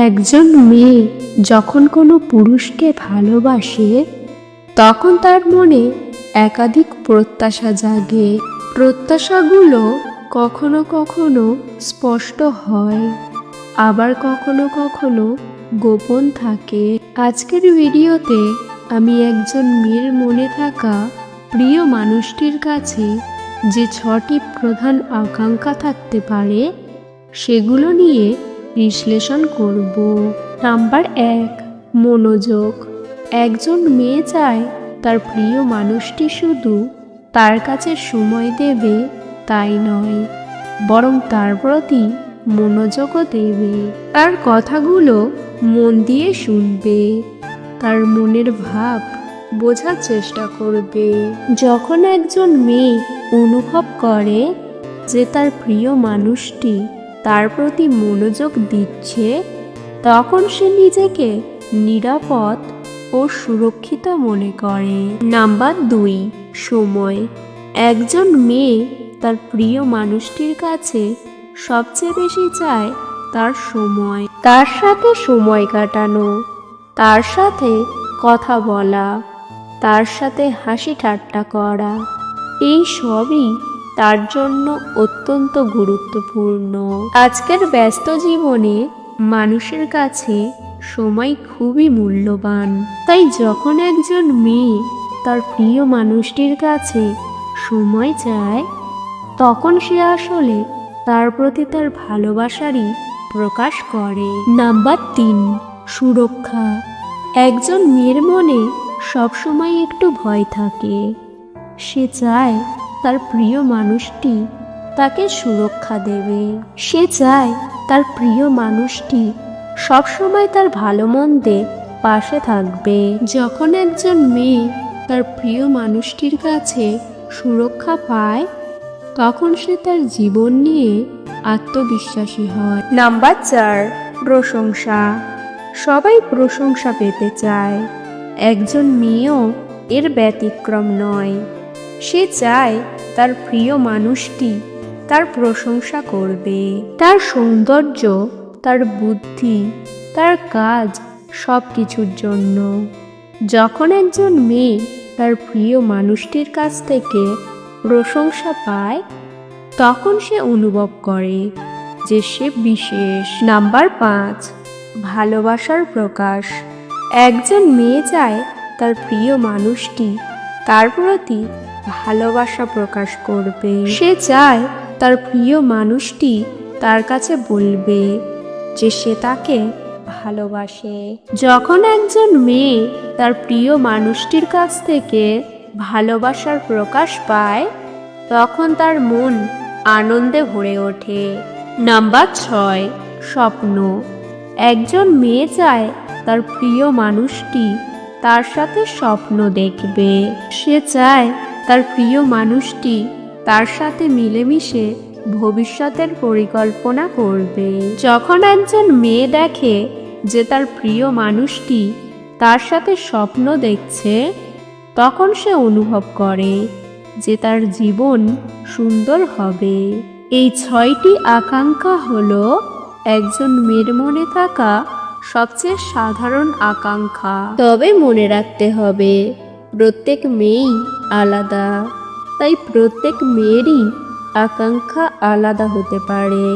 একজন মেয়ে যখন কোনো পুরুষকে ভালোবাসে, তখন তার মনে একাধিক প্রত্যাশা জাগে। প্রত্যাশাগুলো কখনো কখনো স্পষ্ট হয়, আবার কখনো কখনো গোপন থাকে। আজকের ভিডিওতে আমি একজন মেয়ের মনে থাকা প্রিয় মানুষটির কাছে যে ছটি প্রধান আকাঙ্ক্ষা থাকতে পারে, সেগুলো নিয়ে বিশ্লেষণ করব। নাম্বার এক, মনোযোগ। একজন মেয়ে চায় তার প্রিয় মানুষটি শুধু তার কাছে সময় দেবে, তাই নয়, বরং তার প্রতি মনোযোগও দেবে। তার কথাগুলো মন দিয়ে শুনবে, তার মনের ভাব বোঝার চেষ্টা করবে। যখন একজন মেয়ে অনুভব করে যে তার প্রিয় মানুষটি তার প্রতি মনোযোগ দিচ্ছে, তখন সে নিজেকে নিরাপদ ও সুরক্ষিত মনে করে। নাম্বার দুই, সময়। একজন মেয়ে তার প্রিয় মানুষটির কাছে সবচেয়ে বেশি চায় তার সময়। তার সাথে সময় কাটানো, তার সাথে কথা বলা, তার সাথে হাসি ঠাট্টা করা। এই সবই তার জন্য অত্যন্ত গুরুত্বপূর্ণ। আজকের ব্যস্ত জীবনে মানুষের কাছে সময় খুবই মূল্যবান। তাই যখন একজন মেয়ে তার প্রিয় মানুষটির কাছে সময় চায়, তখন সে আসলে তার প্রতি তার ভালোবাসারই প্রকাশ করে। নাম্বার তিন, সুরক্ষা। একজন মেয়ের মনে সবসময় একটু ভয় থাকে। সে চায় তার প্রিয় মানুষটি তাকে সুরক্ষা দেবে। সে চায় তার প্রিয় মানুষটি সবসময় তার ভালো মন্দে পাশে থাকবে। যখন একজন মেয়ে তার প্রিয় মানুষটির কাছে সুরক্ষা পায়, তখন সে তার জীবন নিয়ে আত্মবিশ্বাসী হয়। নাম্বার চার, প্রশংসা। সবাই প্রশংসা পেতে চায়। একজন মেয়েও এর ব্যতিক্রম নয়। সে চায় তার প্রিয় মানুষটি তার প্রশংসা করবে। তার সৌন্দর্য, তার বুদ্ধি, তার কাজ সব কিছুর জন্য। যখন একজন মেয়ে তার প্রিয় মানুষটির কাছ থেকে প্রশংসা পায়, তখন সে অনুভব করে যে সে বিশেষ। নাম্বার পাঁচ, ভালোবাসার প্রকাশ। একজন মেয়ে চায় তার প্রিয় মানুষটি তার প্রতি ভালোবাসা প্রকাশ করবে। সে চায় তার প্রিয় মানুষটি তার কাছে বলবে যে সে তাকে ভালোবাসে। যখন একজন মেয়ে তার প্রিয় মানুষটির কাছ থেকে ভালোবাসার প্রকাশ পায়, তখন তার মন আনন্দে ভরে ওঠে। নাম্বার ছয়, স্বপ্ন। একজন মেয়ে চায় তার প্রিয় মানুষটি তার সাথে স্বপ্ন দেখবে। সে চায় তার প্রিয় মানুষটি তার সাথে মিলেমিশে ভবিষ্যতের পরিকল্পনা করবে। যখন একজন মেয়ে দেখে যে তার প্রিয় মানুষটি তার সাথে স্বপ্ন দেখছে, তখন সে অনুভব করে যে তার জীবন সুন্দর হবে। এই ছয়টি আকাঙ্ক্ষা হলো একজন মেয়ের মনে থাকা সবচেয়ে সাধারণ আকাঙ্ক্ষা। তবে মনে রাখতে হবে প্রত্যেক মেয়েই আলাদা। তাই প্রত্যেক মেয়েরই আকাঙ্ক্ষা আলাদা হতে পারে।